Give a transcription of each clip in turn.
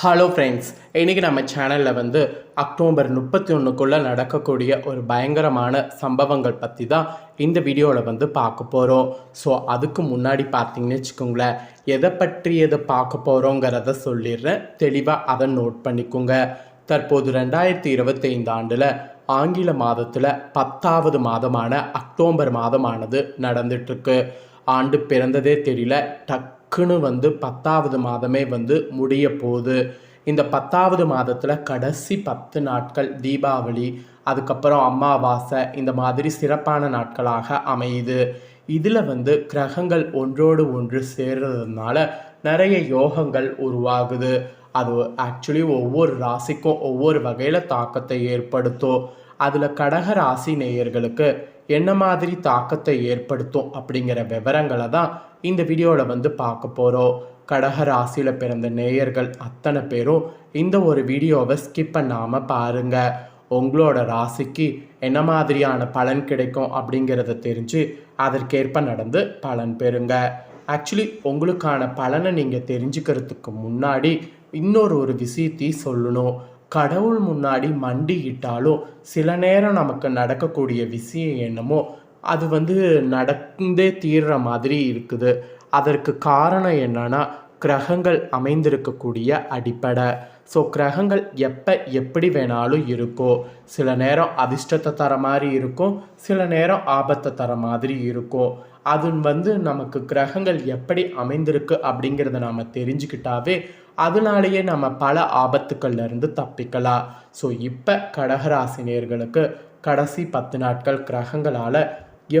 Hello friends இன்றைக்கி நம்ம சேனலில் வந்து அக்டோபர் முப்பத்தி ஒன்றுக்குள்ளே நடக்கக்கூடிய ஒரு பயங்கரமான சம்பவங்கள் பற்றி தான் இந்த வீடியோவில் வந்து பார்க்க போகிறோம் ஸோ அதுக்கு முன்னாடி பார்த்தீங்கன்னு வச்சுக்கோங்களேன் எதை பற்றி எதை பார்க்க போகிறோங்கிறத சொல்லிடுறேன். தெளிவாக அதை நோட் பண்ணிக்கோங்க. தற்போது ரெண்டாயிரத்தி இருபத்தைந்து ஆண்டில் ஆங்கில மாதத்தில் பத்தாவது மாதமான அக்டோபர் மாதமானது நடந்துட்டுருக்கு ஆண்டு பிறந்ததே தெரியல டக் டக்குன்னு வந்து பத்தாவது மாதமே வந்து முடிய போகுது. இந்த பத்தாவது மாதத்தில் கடைசி பத்து நாட்கள் தீபாவளி அதுக்கப்புறம் அமாவாசை இந்த மாதிரி சிறப்பான நாட்களாக அமையுது. இதில் வந்து கிரகங்கள் ஒன்றோடு ஒன்று சேர்றதுனால நிறைய யோகங்கள் உருவாகுது. அது ஆக்சுவலி ஒவ்வொரு ராசிக்கும் ஒவ்வொரு வகையில் தாக்கத்தை ஏற்படுத்தும். அதில் கடக ராசி நேயர்களுக்கு என்ன மாதிரி தாக்கத்தை ஏற்படுத்தும் அப்படிங்கிற விவரங்களை தான் இந்த வீடியோவில் வந்து பார்க்க போகிறோம் கடக ராசியில் பிறந்த நேயர்கள் அத்தனை பேரும் இந்த ஒரு வீடியோவை ஸ்கிப் பண்ணாமல் பாருங்கள் உங்களோட ராசிக்கு என்ன மாதிரியான பலன் கிடைக்கும் அப்படிங்கிறத தெரிஞ்சு அதற்கேற்ப நடந்து பலன் பெறுங்க. ஆக்சுவலி உங்களுக்கான பலனை நீங்கள் தெரிஞ்சுக்கிறதுக்கு முன்னாடி இன்னொரு ஒரு விஷயத்தையும் சொல்லணும். கடவுள் முன்னாடி மண்டியிட்டாலும் சில நேரம் நமக்கு நடக்கக்கூடிய விஷயம் என்னமோ அது வந்து நடந்தே தீர்ற மாதிரி இருக்குது. அதற்கு காரணம் என்னன்னா கிரகங்கள் அமைந்திருக்கக்கூடிய அடிப்படை. ஸோ கிரகங்கள் எப்போ எப்படி வேணாலும் இருக்கும் சில நேரம் அதிர்ஷ்டத்தை தர மாதிரி இருக்கும் சில நேரம் ஆபத்தை தர மாதிரி இருக்கும். அது வந்து நமக்கு கிரகங்கள் எப்படி அமைந்திருக்கு அப்படிங்கிறத நாம் தெரிஞ்சுக்கிட்டாவே அதனாலேயே நம்ம பல ஆபத்துக்கள்ல இருந்து தப்பிக்கலாம். ஸோ இப்போ கடகராசினியர்களுக்கு கடைசி பத்து நாட்கள் கிரகங்களால்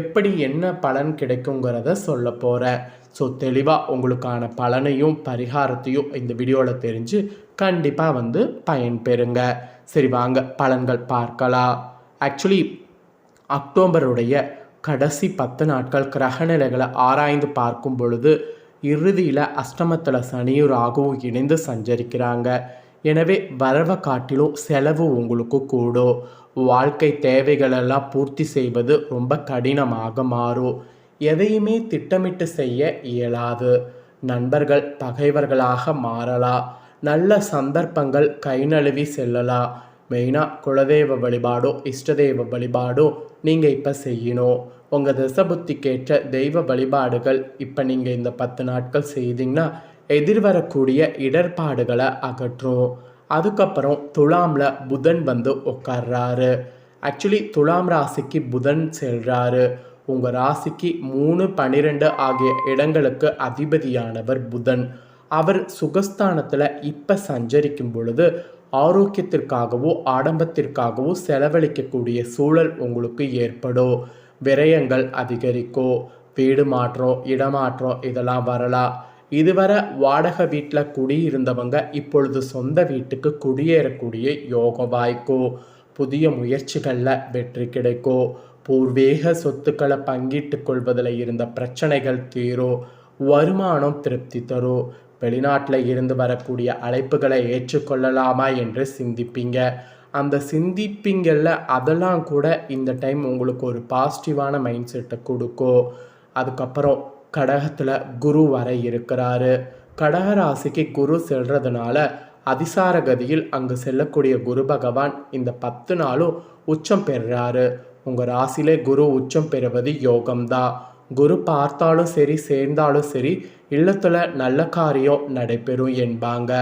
எப்படி என்ன பலன் கிடைக்குங்கிறத சொல்ல போகிறேன் ஸோ தெளிவாக உங்களுக்கான பலனையும் பரிகாரத்தையும் இந்த வீடியோவில் தெரிஞ்சு கண்டிப்பாக வந்து பயன்பெறுங்க. சரி வாங்க பலன்கள் பார்க்கலாம். ஆக்சுவலி அக்டோபருடைய கடைசி பத்து நாட்கள் கிரகநிலைகளை ஆராய்ந்து பார்க்கும் பொழுது இறுதியில் அஷ்டமத்தில் சனியும் ராகுவும் இணைந்து சஞ்சரிக்கிறாங்க. எனவே வரவை காட்டிலும் செலவு உங்களுக்கு கூடும். வாழ்க்கை தேவைகளெல்லாம் பூர்த்தி செய்வது ரொம்ப கடினமாக மாறும். எதையுமே திட்டமிட்டு செய்ய இயலாது. நண்பர்கள் பகைவர்களாக மாறலாம். நல்ல சந்தர்ப்பங்கள் கை நழுவி செல்லலாம். மெயினாக குலதெய்வ வழிபாடும் இஷ்டதெய்வ வழிபாடும் நீங்கள் இப்போ செய்யணும். உங்கள் தசபுத்திக்கேற்ற தெய்வ வழிபாடுகள் இப்போ நீங்கள் இந்த பத்து நாட்கள் செய்தீங்கன்னா எதிர்வரக்கூடிய இடர்பாடுகளை அகற்றும். அதுக்கப்புறம் துலாமில் புதன் வந்து உட்கார்றாரு. ஆக்சுவலி துலாம் ராசிக்கு புதன் செல்றாரு. உங்கள் ராசிக்கு மூணு பன்னிரெண்டு ஆகிய இடங்களுக்கு அதிபதியானவர் புதன். அவர் சுகஸ்தானத்தில் இப்போ சஞ்சரிக்கும் பொழுது ஆரோக்கியத்திற்காகவோ ஆடம்பத்திற்காகவோ செலவழிக்கக்கூடிய சூழல் உங்களுக்கு ஏற்படும். விரயங்கள் அதிகரிக்கும் வீடு மாற்றம் இடமாற்றம் இதெல்லாம் வரலாம் இதுவரை வாடகை வீட்டில் குடியிருந்தவங்க இப்பொழுது சொந்த வீட்டுக்கு குடியேறக்கூடிய யோகம் வாய்க்கும் புதிய முயற்சிகளில் வெற்றி கிடைக்கும் பூர்வீக சொத்துக்களை பங்கிட்டு கொள்வதில் இருந்த பிரச்சனைகள் தீரும் வருமானம் திருப்தி தரும் வெளிநாட்டில் இருந்து வரக்கூடிய அழைப்புகளை ஏற்றுக்கொள்ளலாமா என்று சிந்திப்பீங்க. அந்த சிந்திப்பீங்கள்ல அதெல்லாம் கூட இந்த டைம் உங்களுக்கு ஒரு பாசிட்டிவான மைண்ட் செட்டை கொடுக்கும் அதுக்கப்புறம் கடகத்தில் குரு வர இருக்கிறாரு. கடக ராசிக்கு குரு செல்றதுனால அதிசார கதியில் அங்கு செல்லக்கூடிய குரு பகவான் இந்த பத்து நாளும் உச்சம் பெறுறாரு உங்கள் ராசியிலே குரு உச்சம் பெறுவது யோகம்தான் குரு பார்த்தாலும் சரி சேர்ந்தாலும் சரி இல்லத்தில் நல்ல காரியம் நடைபெறும் என்பாங்க.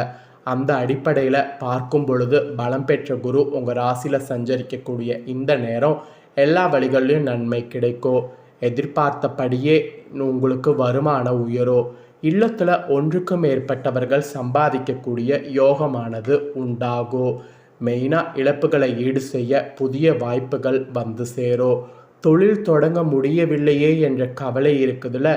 அந்த அடிப்படையில் பார்க்கும் பொழுது பலம் பெற்ற குரு உங்கள் ராசியில் சஞ்சரிக்கக்கூடிய இந்த நேரம் எல்லா வழிகளிலும் நன்மை கிடைக்கும் எதிர்பார்த்தபடியே உங்களுக்கு வருமானம் உயரோ. இல்லத்தில் ஒன்றுக்கு மேற்பட்டவர்கள் சம்பாதிக்கக்கூடிய யோகமானது உண்டாகும் மெயினாக இழப்புகளை ஈடு செய்ய புதிய வாய்ப்புகள் வந்து சேரும் தொழில் தொடங்க முடியவில்லையே என்ற கவலை இருக்குதுல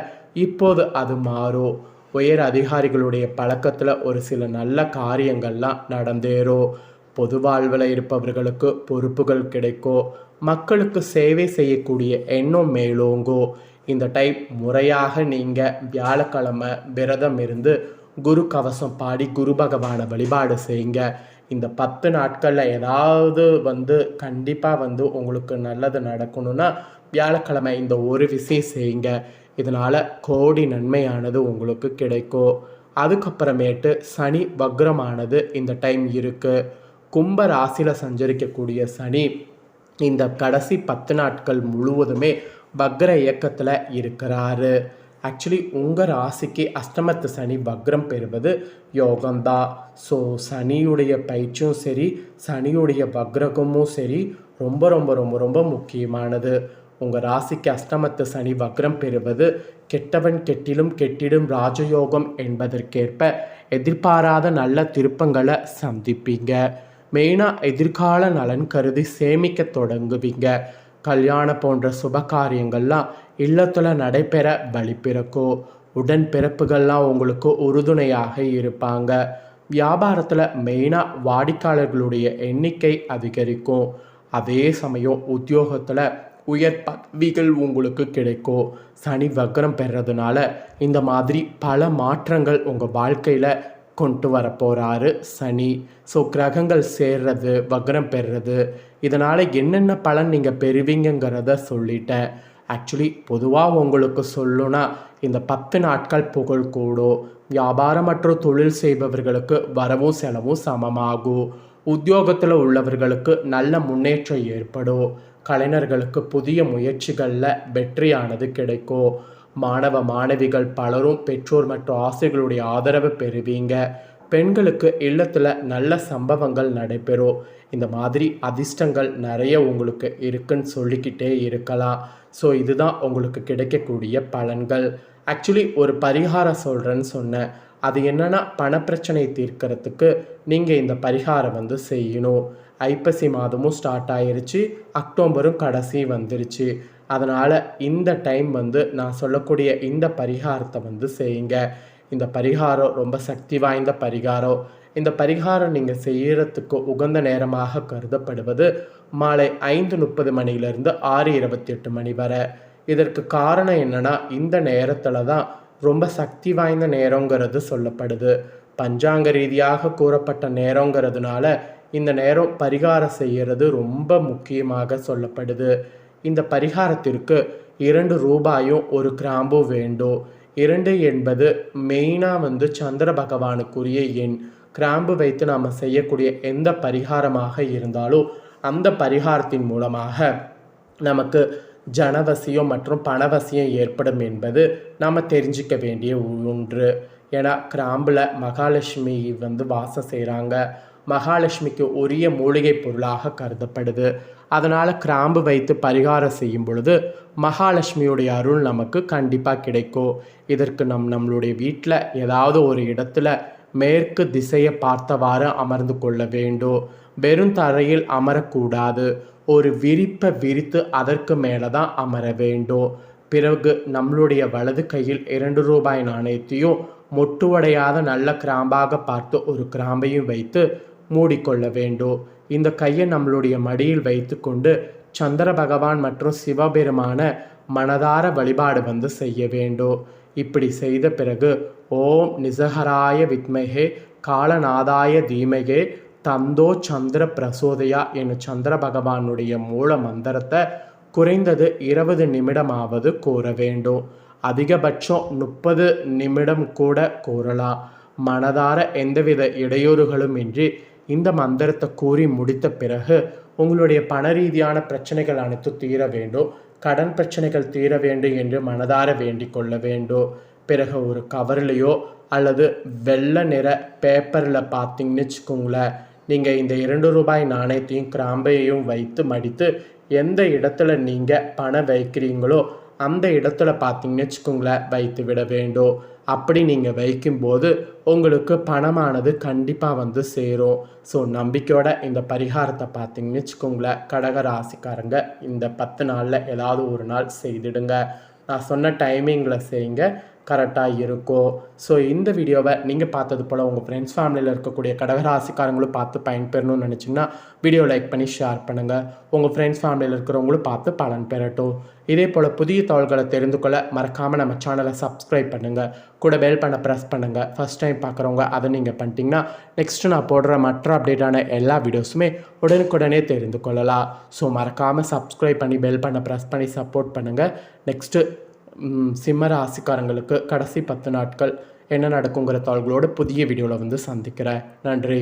இப்போது அது மாறும் உயர் அதிகாரிகளுடைய பழக்கத்தில் ஒரு சில நல்ல காரியங்கள்லாம் நடந்தேறும் பொது வாழ்வில் இருப்பவர்களுக்கு பொறுப்புகள் கிடைக்கும் மக்களுக்கு சேவை செய்யக்கூடிய எண்ணம் மேலோங்கோ? இந்த டைப் முறையாக நீங்கள் வியாழக்கிழமை விரதம் இருந்து குரு கவசம் பாடி குரு பகவானை வழிபாடு செய்யுங்க. இந்த பத்து நாட்களில் ஏதாவது வந்து கண்டிப்பாக வந்து உங்களுக்கு நல்லது நடக்கணும்னா வியாழக்கிழமை இந்த ஒரு விஷயம் செய்யுங்க. இதனால் கோடி நன்மையானது உங்களுக்கு கிடைக்கும் அதுக்கப்புறமேட்டு சனி வக்ரமானது இந்த டைம் இருக்குது கும்ப ராசியில் சஞ்சரிக்கக்கூடிய சனி இந்த கடைசி பத்து நாட்கள் முழுவதுமே வக்ர இயக்கத்தில் இருக்கிறாரு. ஆக்சுவலி உங்கள் ராசிக்கு அஷ்டமத்து சனி வக்ரம் பெறுவது யோகம்தான் ஸோ சனியுடைய பயிற்சியும் சரி சனியுடைய வக்ரகமும் சரி ரொம்ப ரொம்ப ரொம்ப ரொம்ப முக்கியமானது. உங்கள் ராசிக்கு அஷ்டமத்து சனி வக்ரம் பெறுவது கெட்டவன் கெட்டிலும் கெட்டிடும் ராஜயோகம் என்பதற்கேற்ப எதிர்பாராத நல்ல திருப்பங்களை சந்திப்பீங்க. மெயினாக எதிர்கால நலன் கருதி சேமிக்க தொடங்குவீங்க. கல்யாணம் போன்ற சுப காரியங்கள்லாம் இல்லத்தில் நடைபெற வழி பிறக்கும் உடன் பிறப்புகள்லாம் உங்களுக்கு உறுதுணையாக இருப்பாங்க. வியாபாரத்தில் மெயினாக வாடிக்கையாளர்களுடைய எண்ணிக்கை அதிகரிக்கும். அதே சமயம் உத்தியோகத்தில் உயர் பதவிகள் உங்களுக்கு கிடைக்கும் சனி வக்ரம் பெறதுனால இந்த மாதிரி பல மாற்றங்கள் உங்கள் வாழ்க்கையில் கொண்டு வர போகிறாரு சனி. ஸோ கிரகங்கள் சேர்றது வக்ரம் பெறுறது இதனால் என்னென்ன பலன் நீங்கள் பெறுவீங்கங்கிறத சொல்லிட்டேன். ஆக்சுவலி பொதுவாக உங்களுக்கு சொல்லுனா இந்த பத்து நாட்கள் புகழ் கூடும் வியாபாரம் மற்றும் தொழில் செய்பவர்களுக்கு வரவும் செலவும் சமமாகும் உத்தியோகத்தில் உள்ளவர்களுக்கு நல்ல முன்னேற்றம் ஏற்படும் கலைஞர்களுக்கு புதிய முயற்சிகளில் வெற்றியானது கிடைக்கும். மாணவ மாணவிகள் பலரும் பெற்றோர் மற்றும் ஆசிரியர்களுடைய ஆதரவு பெறுவீங்க. பெண்களுக்கு இல்லத்தில் நல்ல சம்பவங்கள் நடைபெறும். இந்த மாதிரி அதிர்ஷ்டங்கள் நிறைய உங்களுக்கு இருக்குன்னு சொல்லிக்கிட்டே இருக்கலாம். ஸோ இதுதான் உங்களுக்கு கிடைக்கக்கூடிய பலன்கள். ஆக்சுவலி ஒரு பரிகாரம் சொல்கிறேன்னு சொன்னேன். அது என்னென்னா பணப்பிரச்சனை தீர்க்கறதுக்கு நீங்கள் இந்த பரிகாரம் வந்து செய்யணும். ஐப்பசி மாதமும் ஸ்டார்ட் ஆயிருச்சு. அக்டோபரும் கடைசி வந்துருச்சு. அதனால் இந்த டைம் வந்து நான் சொல்லக்கூடிய இந்த பரிகாரத்தை வந்து செய்யுங்க. இந்த பரிகாரம் ரொம்ப சக்தி வாய்ந்த பரிகாரம். இந்த பரிகாரம் நீங்கள் செய்கிறதுக்கு உகந்த நேரமாக கருதப்படுவது மாலை ஐந்து முப்பது மணியிலிருந்து ஆறு இருபத்தி எட்டு மணி வரை. இதற்கு காரணம் என்னென்னா இந்த நேரத்தில் தான் ரொம்ப சக்தி வாய்ந்த நேரங்கிறது சொல்லப்படுது. பஞ்சாங்க ரீதியாக கூறப்பட்ட நேரங்கிறதுனால இந்த நேரம் பரிகாரம் செய்கிறது ரொம்ப முக்கியமாக சொல்லப்படுது. இந்த பரிகாரத்திற்கு இரண்டு ரூபாயும் ஒரு கிராம்பும் வேண்டும். இரண்டு என்பது மெயினாக வந்து சந்திர பகவானுக்குரிய எண். கிராம்பு வைத்து நாம் செய்யக்கூடிய எந்த பரிகாரமாக இருந்தாலும் அந்த பரிகாரத்தின் மூலமாக நமக்கு ஜனவசியம் மற்றும் பணவசியம் ஏற்படும் என்பது நாம் தெரிஞ்சிக்க வேண்டிய ஒன்று. ஏன்னா கிராம்பில் மகாலட்சுமி வந்து வாசம் செய்கிறாங்க மகாலட்சுமிக்கு உரிய மூலிகை பொருளாக கருதப்படுது. அதனால் கிராம்பு வைத்து பரிகாரம் செய்யும் பொழுது மகாலட்சுமியுடைய அருள் நமக்கு கண்டிப்பாக கிடைக்கும். இதற்கு நம் நம்மளுடைய வீட்டில் ஏதாவது ஒரு இடத்துல மேற்கு திசையை பார்த்தவாறு அமர்ந்து கொள்ள வேண்டும். வெறும் தரையில் அமரக்கூடாது. ஒரு விரிப்பை விரித்து அதற்கு மேலே தான் அமர வேண்டும். பிறகு நம்மளுடைய வலது கையில் இரண்டு ரூபாய் நாணயத்தையும் மொட்டுவடையாத நல்ல கிராம்பாக பார்த்து ஒரு கிராம்பையும் வைத்து மூடிக்கொள்ள வேண்டும். இந்த கையை நம்மளுடைய மடியில் வைத்துக்கொண்டு சந்திர பகவான் மற்றும் சிவபெருமான மனதார வழிபாடு வந்து செய்ய வேண்டும். இப்படி செய்த பிறகு ஓம் நிசகராய வித்மகே காலநாதாய தீமகே தந்தோ சந்திர பிரசோதையா என்னும் சந்திர பகவானுடைய மூல மந்திரத்தை குறைந்தது இருபது நிமிடமாவது கூற வேண்டும். அதிகபட்சம் முப்பது நிமிடம் கூட கூறலாம். மனதார எந்தவித இடையூறுகளும் இன்றி இந்த மந்திரத்தை கூறி முடித்த பிறகு உங்களுடைய பண ரீதியான பிரச்சனைகள் அனைத்தும் தீர வேண்டும். கடன் பிரச்சனைகள் தீர வேண்டும் என்று மனதார வேண்டிக் கொள்ள வேண்டும். பிறகு ஒரு கவர்லேயோ அல்லது வெள்ளை நிற பேப்பரில் பார்த்தீங்கன்னு வச்சுக்கோங்களேன். நீங்கள் இந்த இரண்டு ரூபாய் நாணயத்தையும் கிராம்பையையும் வைத்து மடித்து எந்த இடத்துல நீங்கள் பணம் வைக்கிறீங்களோ அந்த இடத்துல பார்த்தீங்கன்னு வச்சுக்கோங்களேன் வைத்து விட வேண்டும். அப்படி நீங்கள் வைக்கும்போது உங்களுக்கு பணமானது கண்டிப்பாக வந்து சேரும். ஸோ நம்பிக்கையோட இந்த பரிகாரத்தை பார்த்தீங்கன்னு வச்சுக்கோங்களேன். கடக ராசிக்காரங்க இந்த பத்து நாளில் ஏதாவது ஒரு நாள் செய்திடுங்க. நான் சொன்ன டைமிங்கில் செய்யுங்க. கரெக்டாக இருக்கும் ஸோ இந்த வீடியோவை நீங்கள் பார்த்தது போல் உங்கள் ஃப்ரெண்ட்ஸ் ஃபேமிலியில் இருக்கக்கூடிய கடகராசிக்காரங்களும் பார்த்து பயன்பெறணும்னு நினச்சிங்கன்னா வீடியோ லைக் பண்ணி ஷேர் பண்ணுங்கள் உங்கள் ஃப்ரெண்ட்ஸ் ஃபேமிலியில் இருக்கிறவங்களும் பார்த்து பலன் பெறட்டும். இதே போல் புதிய தகவல்களை தெரிந்து கொள்ள மறக்காமல் நம்ம சேனலை சப்ஸ்கிரைப் பண்ணுங்கள் கூட பெல் பண்ண ப்ரெஸ் பண்ணுங்கள் ஃபஸ்ட் டைம் பார்க்குறவங்க அதை நீங்கள் பண்ணிட்டீங்கன்னா நெக்ஸ்ட்டு நான் போடுற மற்ற அப்டேட்டான எல்லா வீடியோஸுமே உடனுக்குடனே தெரிந்து கொள்ளலாம். ஸோ மறக்காமல் சப்ஸ்கிரைப் பண்ணி பெல் பண்ண ப்ரெஸ் பண்ணி சப்போர்ட் பண்ணுங்கள் நெக்ஸ்ட்டு சிம்ம ராசிக்காரங்களுக்கு கடைசி பத்து நாட்கள் என்ன நடக்குங்கிற தாள்களோட புதிய வீடியோவில் வந்து சந்திக்கிறேன். நன்றி.